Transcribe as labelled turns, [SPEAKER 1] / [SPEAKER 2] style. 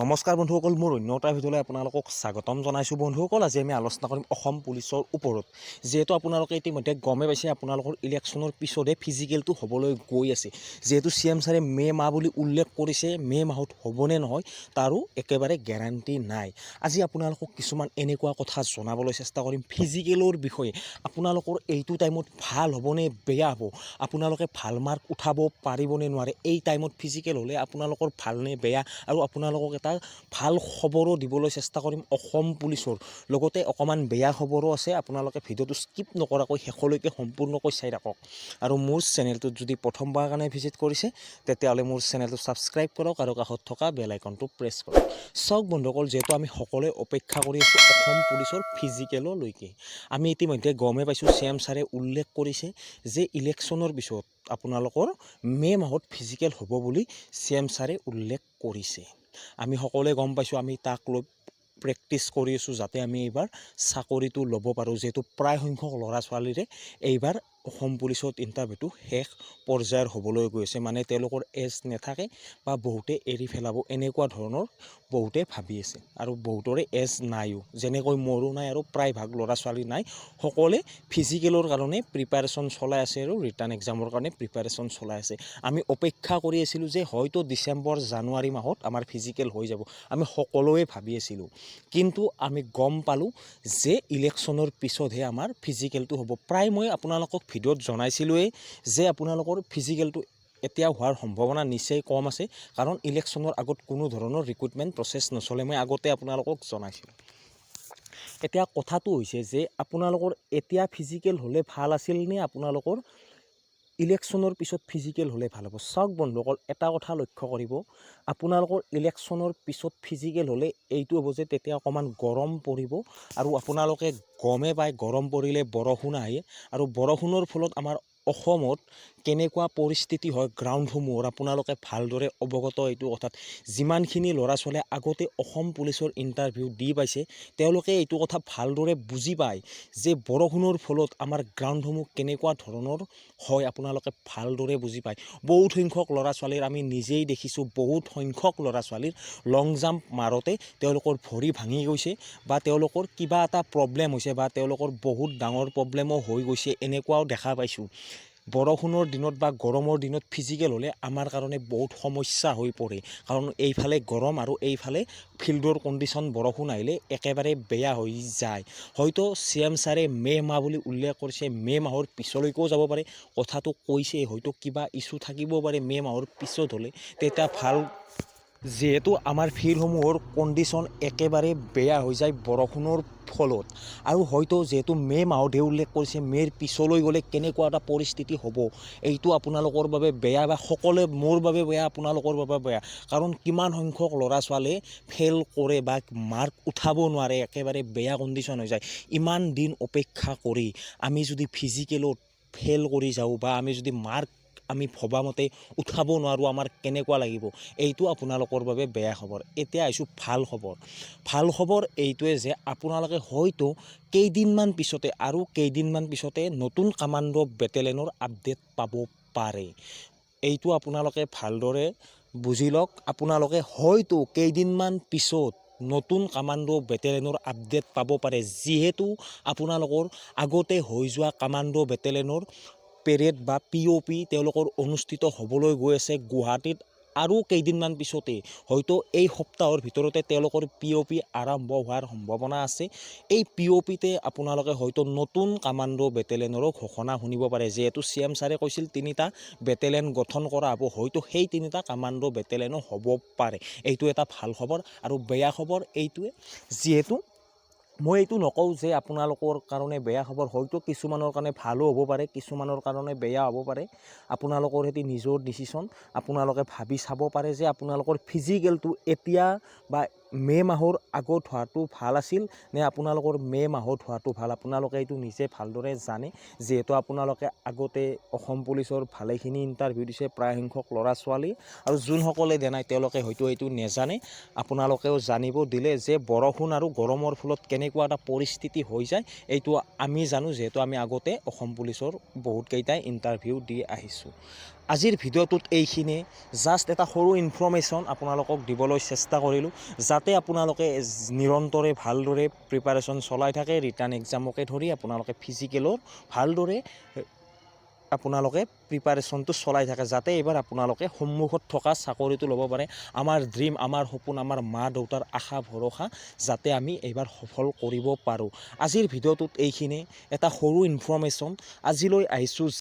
[SPEAKER 1] নমস্কাৰ বন্ধুসকল, মোৰ অন্য এটা ভিডিঅ'লৈ আপোনালোকক স্বাগতম জনাইছোঁ। বন্ধুসকল, আজি আমি আলোচনা কৰিম অসম পুলিচৰ ওপৰত। যিহেতু আপোনালোকে ইতিমধ্যে গমেই পাইছে, আপোনালোকৰ ইলেকশ্যনৰ পিছতহে ফিজিকেলটো হ'বলৈ গৈ আছে। যিহেতু চি এম ছাৰে মে' মাহ বুলি উল্লেখ কৰিছে, মে' মাহত হ'বনে নহয় তাৰো একেবাৰে গেৰাণ্টি নাই। আজি আপোনালোকক কিছুমান এনেকুৱা কথা জনাবলৈ চেষ্টা কৰিম ফিজিকেলৰ বিষয়ে। আপোনালোকৰ এইটো টাইমত ভালো হ'বনে বেয়া হ'ব? আপোনালোকে ভালো মাৰ্ক উঠাব পাৰিবনে নোৱাৰে? এই টাইমত ফিজিকেল হ'লে আপোনালোকৰ ভালনে বেয়া? আৰু আপোনালোকক এটা ভালো খবৰো দিবলৈ চেষ্টা কৰিম অসম পুলিচৰ। লগতে অকণমান বেয়া খবৰো আছে, আপোনালোকে ভিডিঅ'টো স্কিপ নকৰাকৈ শেষলৈকে সম্পূৰ্ণকৈ চাই ৰাখক আৰু মোৰ চেনেলটোত যদি প্ৰথমবাৰ কাৰণে ভিজিট কৰিছে, তেতিয়াহ'লে মোৰ চেনেলটো ছাবস্ক্ৰাইব কৰক আৰু কাষত থকা বেল আইকনটো প্ৰেছ কৰক। চাওক বন্ধুসকল, যিহেতু আমি সকলোৱে অপেক্ষা কৰি আছোঁ অসম পুলিচৰ ফিজিকেললৈকে আমি ইতিমধ্যে গমেই পাইছোঁ চি এম ছাৰে উল্লেখ কৰিছে যে ইলেকশ্যনৰ পিছত আপোনালোকৰ মে' মাহত ফিজিকেল হ'ব বুলি চি এম ছাৰে উল্লেখ কৰিছে। আমি সকলোৱে গম পাইছোঁ, আমি তাক লৈ প্ৰেক্টিচ কৰি আছোঁ যাতে আমি এইবাৰ চাকৰিটো ল'ব পাৰোঁ, যিহেতু প্ৰায় সংখ্যক ল'ৰা ছোৱালীৰে এইবাৰ অসম পুলিচত ইণ্টাৰভিউটো শেষ পৰ্যায়ৰ হ'বলৈ গৈ আছে মানে তেওঁলোকৰ এজ নাথাকে বা বহুতে এৰি পেলাব। এনেকুৱা ধৰণৰ বহুতে ভাবি আছে আৰু বহুতৰে এজ নাইও। যেনেকৈ মোৰো নাই আৰু প্ৰায়ভাগ ল'ৰা ছোৱালী নাই। সকলোৱে ফিজিকেলৰ কাৰণে প্ৰিপাৰেশ্যন চলাই আছে আৰু ৰিটাৰ্ণ এক্সামৰ কাৰণে প্ৰিপাৰেশ্যন চলাই আছে। আমি অপেক্ষা কৰি আছিলোঁ যে হয়তো ডিচেম্বৰ, জানুৱাৰী মাহত আমাৰ ফিজিকেল হৈ যাব। আমি সকলোৱে ভাবি আছিলোঁ। কিন্তু আমি গম পালোঁ যে ইলেকশ্যনৰ পিছতহে আমাৰ ফিজিকেলটো হ'ব। প্ৰায় মই আপোনালোকক ভিডিঅ'ত জনাইছিলোঁৱেই যে আপোনালোকৰ ফিজিকেলটো এতিয়া হোৱাৰ সম্ভাৱনা নিচেই কম আছে কাৰণ ইলেকশ্যনৰ আগত কোনো ধৰণৰ ৰিক্ৰুটমেণ্ট প্ৰচেছ নচলে মই আগতে আপোনালোকক জনাইছিলোঁ। এতিয়া কথাটো হৈছে যে আপোনালোকৰ এতিয়া ফিজিকেল হ'লে ভাল আছিল নে আপোনালোকৰ ইলেকশ্যনৰ পিছত ফিজিকেল হ'লে ভালো হ'ব। চাওক বন্ধুসকল এটা কথা লক্ষ্য কৰিব, আপোনালোকৰ ইলেকশ্যনৰ পিছত ফিজিকেল হ'লে এইটো হ'ব যে তেতিয়া অকণমান গৰম পৰিব আৰু আপোনালোকে গমে পায়, গৰম পৰিলে বৰষুণ আহে আৰু বৰষুণৰ ফলত আমাৰ অসমত কেনেকুৱা পৰিস্থিতি হয় গ্ৰাউণ্ডসমূহৰ আপোনালোকে ভালদৰে অৱগত এইটো কথাত। যিমানখিনি ল'ৰা ছোৱালীয়ে আগতে অসম পুলিচৰ ইণ্টাৰভিউ দি পাইছে, তেওঁলোকে এইটো কথা ভালদৰে বুজি পায় যে বৰষুণৰ ফলত আমাৰ গ্ৰাউণ্ডসমূহ কেনেকুৱা ধৰণৰ হয়, আপোনালোকে ভালদৰে বুজি পায়। বহুত সংখ্যক ল'ৰা ছোৱালীৰ আমি নিজেই দেখিছোঁ, বহুত সংখ্যক ল'ৰা ছোৱালীৰ লং জাম্প মাৰোঁতে তেওঁলোকৰ ভৰি ভাঙি গৈছে বা তেওঁলোকৰ কিবা এটা প্ৰব্লেম হৈছে বা তেওঁলোকৰ বহুত ডাঙৰ প্ৰব্লেমো হৈ গৈছে, এনেকুৱাও দেখা পাইছোঁ। বৰষুণৰ দিনত বা গৰমৰ দিনত ফিজিকেল হ'লে আমাৰ কাৰণে বহুত সমস্যা হৈ পৰে। কাৰণ এইফালে গৰম আৰু এইফালে ফিল্ডৰ কণ্ডিশ্যন বৰষুণ আহিলে একেবাৰে বেয়া হৈ যায়। হয়তো চি এম ছাৰে মে' মাহ বুলি উল্লেখ কৰিছে, মে' মাহৰ পিছলৈকেও যাব পাৰে। কথাটো কৈছে, হয়তো কিবা ইছ্যু থাকিব পাৰে মে' মাহৰ পিছত হ'লে। তেতিয়া ভালো যিহেতু আমাৰ ফিল্ডসমূহৰ কণ্ডিশ্যন একেবাৰে বেয়া হৈ যায় বৰষুণৰ ফলত। আৰু হয়তো যিহেতু মে' মাহতহে উল্লেখ কৰিছে, মে'ৰ পিছলৈ গ'লে কেনেকুৱা এটা পৰিস্থিতি হ'ব, এইটো আপোনালোকৰ বাবে বেয়া বা সকলোৱে, মোৰ বাবে বেয়া, আপোনালোকৰ বাবে বেয়া। কাৰণ কিমান সংখ্যক ল'ৰা ছোৱালীয়ে ফেইল কৰে বা মাৰ্ক উঠাব নোৱাৰে, একেবাৰে বেয়া কণ্ডিশ্যন হৈ যায়। ইমান দিন অপেক্ষা কৰি আমি যদি ফিজিকেলত ফেইল কৰি যাওঁ বা আমি যদি মাৰ্ক আমি ভবামতে উঠাব নোৱাৰোঁ, আমাৰ কেনেকুৱা লাগিব? এইটো আপোনালোকৰ বাবে বেয়া খবৰ। এতিয়া আহিছোঁ ভালো খবৰ। ভালো খবৰ এইটোৱে যে আপোনালোকে হয়তো কেইদিনমান পিছতে আৰু কেইদিনমান পিছতে নতুন কামাণ্ডো বেটেলিয়নৰ আপডেট পাব পাৰে। এইটো আপোনালোকে ভালদৰে বুজি লওক। আপোনালোকে হয়তো কেইদিনমান পিছত নতুন কামাণ্ডো বেটেলিয়নৰ আপডেট পাব পাৰে, যিহেতু আপোনালোকৰ আগতে হৈ যোৱা কামাণ্ডো বেটেলিয়নৰ পেৰেড বা পি অ' পি তেওঁলোকৰ অনুষ্ঠিত হ'বলৈ গৈ আছে গুৱাহাটীত আৰু কেইদিনমান পিছতে। হয়তো এই সপ্তাহৰ ভিতৰতে তেওঁলোকৰ পি অ' পি আৰম্ভ হোৱাৰ সম্ভাৱনা আছে। এই পি অ' পিতে আপোনালোকে হয়তো নতুন কামাণ্ডো বেটেলিয়নৰো ঘোষণা শুনিব পাৰে। যিহেতু চি এম ছাৰে কৈছিল, তিনিটা বেটেলিয়ন গঠন কৰা হ'ব। হয়তো সেই তিনিটা কামাণ্ডো বেটেলিয়নো হ'ব পাৰে। এইটো এটা ভালো খবৰ আৰু বেয়া খবৰ এইটোৱে। যিহেতু মই এইটো নকওঁ যে আপোনালোকৰ কাৰণে বেয়া খবৰ হয়তো কিছুমানৰ কাৰণে ভালো হ'ব পাৰে কিছুমানৰ কাৰণে বেয়া হ'ব পাৰে। আপোনালোকৰ সেইটো নিজৰ ডিচিশ্যন আপোনালোকে ভাবি চাব পাৰে যে আপোনালোকৰ ফিজিকেলটো এতিয়া বা মে' মাহৰ আগত হোৱাটো ভালো আছিল নে আপোনালোকৰ মে' মাহত হোৱাটো ভালো? আপোনালোকে এইটো নিজে ভালদৰে জানে, যিহেতু আপোনালোকে আগতে অসম পুলিচৰ ভালেখিনি ইণ্টাৰভিউ দিছে, প্ৰায় সংখ্যক ল'ৰা ছোৱালী আৰু যোনসকলে দিয়া তেওঁলোকে হয়তো এইটো নেজানে, আপোনালোকেও জানিব দিলে যে বৰষুণ আৰু গৰমৰ ফলত কেনেকুৱা এটা পৰিস্থিতি হৈ যায়, এইটো আমি জানো, যিহেতু আমি আগতে অসম পুলিচৰ বহুতকেইটাই ইণ্টাৰভিউ দি আহিছোঁ। আজিৰ ভিডিঅ'টোত এইখিনিয়ে। জাষ্ট এটা সৰু ইনফৰ্মেশ্যন আপোনালোকক দিবলৈ চেষ্টা কৰিলোঁ। যাতে আপোনালোকে নিৰন্তৰে ভালদৰে প্ৰিপাৰেশ্যন চলাই থাকে ৰিটাৰ্ণ এক্সামকে ধৰি আপোনালোকে ফিজিকেলৰ ভালদৰে, আপোনালোকে প্ৰিপাৰেশ্যনটো চলাই থাকে। যাতে এইবাৰ আপোনালোকে সন্মুখত থকা চাকৰিটো ল'ব পাৰে। আমাৰ ড্ৰিম আমাৰ সপোন, আমাৰ মা দেউতাৰ আশা ভৰসা যাতে আমি এইবাৰ সফল কৰিব পাৰোঁ। আজিৰ ভিডিঅ'টোত এইখিনিয়ে। এটা সৰু ইনফৰ্মেশ্যন আজিলৈ আহিছোঁ।